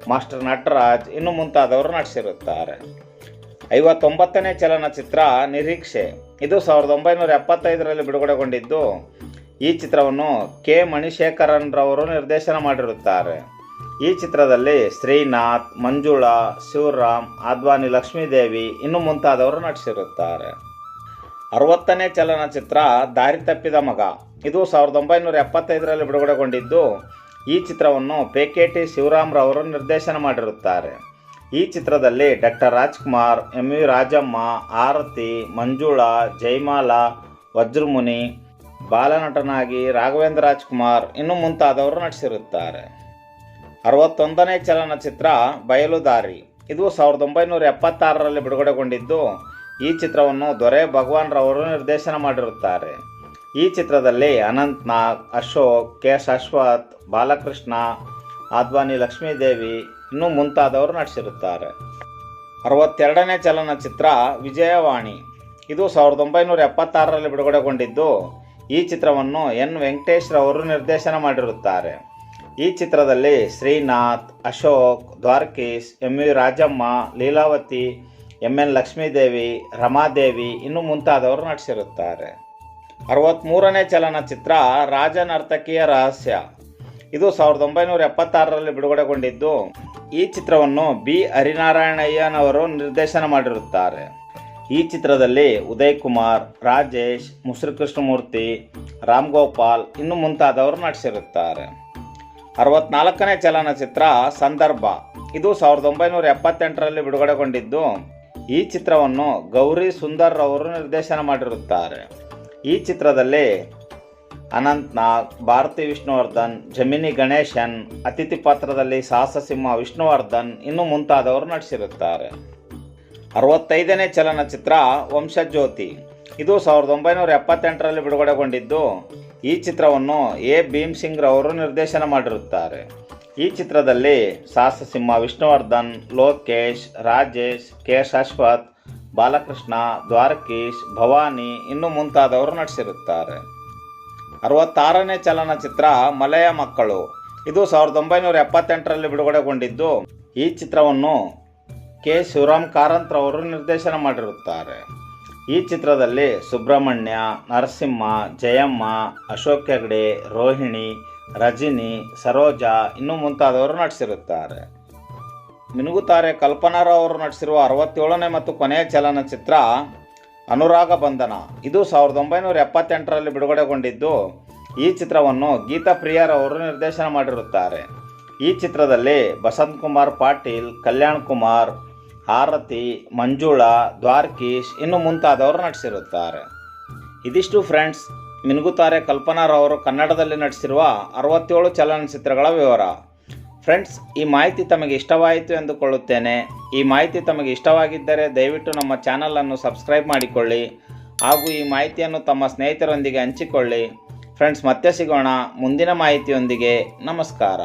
ಮಾಸ್ಟರ್ ನಟರಾಜ್ ಇನ್ನು ಮುಂತಾದವರು ನಟಿಸಿರುತ್ತಾರೆ. ಐವತ್ತೊಂಬತ್ತನೇ ಚಲನಚಿತ್ರ ನಿರೀಕ್ಷೆ. ಇದು ಸಾವಿರದ ಒಂಬೈನೂರ ಎಪ್ಪತ್ತೈದರಲ್ಲಿ ಬಿಡುಗಡೆಗೊಂಡಿದ್ದು, ಈ ಚಿತ್ರವನ್ನು ಕೆ ಮಣಿಶೇಖರನ್ರವರು ನಿರ್ದೇಶನ ಮಾಡಿರುತ್ತಾರೆ. ಈ ಚಿತ್ರದಲ್ಲಿ ಶ್ರೀನಾಥ್, ಮಂಜುಳಾ, ಶಿವರಾಮ್, ಆದ್ವಾನಿ, ಲಕ್ಷ್ಮೀದೇವಿ ಇನ್ನು ಮುಂತಾದವರು ನಟಿಸಿರುತ್ತಾರೆ. ಅರವತ್ತನೇ ಚಲನಚಿತ್ರ ದಾರಿ ತಪ್ಪಿದ ಮಗ. ಇದು ಸಾವಿರದ ಒಂಬೈನೂರ ಎಪ್ಪತ್ತೈದರಲ್ಲಿ ಬಿಡುಗಡೆಗೊಂಡಿದ್ದು, ಈ ಚಿತ್ರವನ್ನು ಪೆ ಕೆ ಟಿ ಶಿವರಾಮ್ರವರು ನಿರ್ದೇಶನ ಮಾಡಿರುತ್ತಾರೆ. ಈ ಚಿತ್ರದಲ್ಲಿ doctor Rajkumar, M V Rajamma, Aarathi, Manjula Jayamala Vajramuni, ಬಾಲನಟನಾಗಿ Raghavendra Rajkumar ಇನ್ನೂ ಮುಂತಾದವರು ನಟಿಸಿರುತ್ತಾರೆ. ಅರವತ್ತೊಂದನೇ ಚಲನಚಿತ್ರ ಬಯಲುದಾರಿ. ಇದು ಸಾವಿರದ ಒಂಬೈನೂರ ಎಪ್ಪತ್ತಾರರಲ್ಲಿ ಬಿಡುಗಡೆಗೊಂಡಿದ್ದು, ಈ ಚಿತ್ರವನ್ನು ದೊರೆ ಭಗವಾನ್ ರವರು ನಿರ್ದೇಶನ ಮಾಡಿರುತ್ತಾರೆ. ಈ ಚಿತ್ರದಲ್ಲಿ ಅನಂತ್ ನಾಗ್ ಅಶೋಕ್, ಕೆ. ಅಶ್ವಥ್ ಬಾಲಕೃಷ್ಣ, ಆದ್ವಾನಿ ಲಕ್ಷ್ಮೀದೇವಿ ಇನ್ನೂ ಮುಂತಾದವರು ನಟಿಸಿರುತ್ತಾರೆ. ಅರವತ್ತೆರಡನೇ ಚಲನಚಿತ್ರ ವಿಜಯವಾಣಿ. ಇದು ಸಾವಿರದ ಒಂಬೈನೂರ ಎಪ್ಪತ್ತಾರರಲ್ಲಿ ಬಿಡುಗಡೆಗೊಂಡಿದ್ದು, ಈ ಚಿತ್ರವನ್ನು ಎನ್. ವೆಂಕಟೇಶ್ ರವರು ನಿರ್ದೇಶನ ಮಾಡಿರುತ್ತಾರೆ. ಈ ಚಿತ್ರದಲ್ಲಿ Srinath, Ashok, Dwarakish M V Rajamma, Leelavathi M N Lakshmidevi, Ramadevi ಇನ್ನು ಮುಂತಾದವರು ನಟಿಸಿರುತ್ತಾರೆ. ಅರವತ್ತ್ಮೂರನೇ ಚಲನಚಿತ್ರ ರಾಜ ನರ್ತಕಿಯ ರಹಸ್ಯ. ಇದು ಸಾವಿರದ ಒಂಬೈನೂರ ಎಪ್ಪತ್ತಾರರಲ್ಲಿ ಬಿಡುಗಡೆಗೊಂಡಿದ್ದು, ಈ ಚಿತ್ರವನ್ನು ಬಿ. ಹರಿನಾರಾಯಣಯ್ಯನವರು ನಿರ್ದೇಶನ ಮಾಡಿರುತ್ತಾರೆ. ಈ ಚಿತ್ರದಲ್ಲಿ ಉದಯ್ ಕುಮಾರ್ ರಾಜೇಶ್ ಮುಸ್ರಿ ಕೃಷ್ಣಮೂರ್ತಿ ರಾಮ್ ಗೋಪಾಲ್ ಇನ್ನು ಮುಂತಾದವರು ನಟಿಸಿರುತ್ತಾರೆ. ಅರವತ್ನಾಲ್ಕನೇ ಚಲನಚಿತ್ರ ಸಂದರ್ಭ. ಇದು ಸಾವಿರದ ಒಂಬೈನೂರ ಎಪ್ಪತ್ತೆಂಟರಲ್ಲಿ ಬಿಡುಗಡೆಗೊಂಡಿದ್ದು, ಈ ಚಿತ್ರವನ್ನು ಗೌರಿ ಸುಂದರ್ ಅವರು ನಿರ್ದೇಶನ ಮಾಡಿರುತ್ತಾರೆ. ಈ ಚಿತ್ರದಲ್ಲಿ ಅನಂತ್ನಾಗ್, ಭಾರತಿ ವಿಷ್ಣುವರ್ಧನ್, ಜಮಿನಿ ಗಣೇಶನ್, ಅತಿಥಿ ಪಾತ್ರದಲ್ಲಿ ಸಾಹಸಸಿಂಹ ವಿಷ್ಣುವರ್ಧನ್ ಇನ್ನು ಮುಂತಾದವರು ನಟಿಸಿರುತ್ತಾರೆ. ಅರವತ್ತೈದನೇ ಚಲನಚಿತ್ರ ವಂಶಜ್ಯೋತಿ. ಇದು ಸಾವಿರದ ಒಂಬೈನೂರ ಎಪ್ಪತ್ತೆಂಟರಲ್ಲಿ ಬಿಡುಗಡೆಗೊಂಡಿದ್ದು ಈ ಚಿತ್ರವನ್ನು ಎ. ಭೀಮ್ ಸಿಂಗ್ ರವರು ನಿರ್ದೇಶನ ಮಾಡಿರುತ್ತಾರೆ. ಈ ಚಿತ್ರದಲ್ಲಿ ಸಾಹಸಸಿಂಹ ವಿಷ್ಣುವರ್ಧನ್, ಲೋಕೇಶ್, ರಾಜೇಶ್ ಕೆ ಶಾಶ್ವತ್ ಬಾಲಕೃಷ್ಣ, ದ್ವಾರಕೀಶ್, ಭವಾನಿ ಇನ್ನು ಮುಂತಾದವರು ನಟಿಸಿರುತ್ತಾರೆ. ಅರವತ್ತಾರನೇ ಚಲನಚಿತ್ರ ಮಲೆಯ ಮಕ್ಕಳು. ಇದು ಸಾವಿರದ ಒಂಬೈನೂರ ಎಪ್ಪತ್ತೆಂಟರಲ್ಲಿ ಬಿಡುಗಡೆಗೊಂಡಿದ್ದು, ಈ ಚಿತ್ರವನ್ನು ಕೆ. ಶಿವರಾಮ್ ಕಾರಂತ್ ರವರು ನಿರ್ದೇಶನ ಮಾಡಿರುತ್ತಾರೆ. ಈ ಚಿತ್ರದಲ್ಲಿ ಸುಬ್ರಹ್ಮಣ್ಯ, ನರಸಿಂಹ, ಜಯಮ್ಮ, ಅಶೋಕ್ ಹೆಗ್ಡೆ, ರೋಹಿಣಿ, ರಜಿನಿ, ಸರೋಜಾ ಇನ್ನು ಮುಂತಾದವರು ನಟಿಸಿರುತ್ತಾರೆ. ಮಿನುಗುತಾರೆ ಕಲ್ಪನಾರಾವ್ ಅವರು ನಟಿಸಿರುವ ಅರವತ್ತೇಳನೇ ಮತ್ತು ಕೊನೆಯ ಚಲನಚಿತ್ರ ಅನುರಾಗ ಬಂಧನ. ಇದು ಸಾವಿರದ ಒಂಬೈನೂರ ಎಪ್ಪತ್ತೆಂಟರಲ್ಲಿ ಬಿಡುಗಡೆಗೊಂಡಿದ್ದು, ಈ ಚಿತ್ರವನ್ನು ಗೀತಾ ಪ್ರಿಯರವರು ನಿರ್ದೇಶನ ಮಾಡಿರುತ್ತಾರೆ. ಈ ಚಿತ್ರದಲ್ಲಿ ಬಸಂತ್ ಕುಮಾರ್ ಪಾಟೀಲ್, ಕಲ್ಯಾಣ್ ಕುಮಾರ್ ಆರತಿ, ಮಂಜುಳಾ, ದ್ವಾರಕೀಶ್ ಇನ್ನು ಮುಂತಾದವರು ನಟಿಸಿರುತ್ತಾರೆ. ಇದಿಷ್ಟು ಫ್ರೆಂಡ್ಸ್, ಮಿನುಗುತಾರೆ ಕಲ್ಪನಾರವರು ಕನ್ನಡದಲ್ಲಿ ನಟಿಸಿರುವ ಅರವತ್ತೇಳು ಚಲನಚಿತ್ರಗಳ ವಿವರ. ಫ್ರೆಂಡ್ಸ್, ಈ ಮಾಹಿತಿ ತಮಗೆ ಇಷ್ಟವಾಯಿತು ಎಂದುಕೊಳ್ಳುತ್ತೇನೆ. ಈ ಮಾಹಿತಿ ತಮಗೆ ಇಷ್ಟವಾಗಿದ್ದರೆ ದಯವಿಟ್ಟು ನಮ್ಮ ಚಾನಲನ್ನು ಸಬ್ಸ್ಕ್ರೈಬ್ ಮಾಡಿಕೊಳ್ಳಿ. ಹಾಗೂ ಈ ಮಾಹಿತಿಯನ್ನು ತಮ್ಮ ಸ್ನೇಹಿತರೊಂದಿಗೆ ಹಂಚಿಕೊಳ್ಳಿ. ಫ್ರೆಂಡ್ಸ್, ಮತ್ತೆ ಸಿಗೋಣ ಮುಂದಿನ ಮಾಹಿತಿಯೊಂದಿಗೆ. ನಮಸ್ಕಾರ.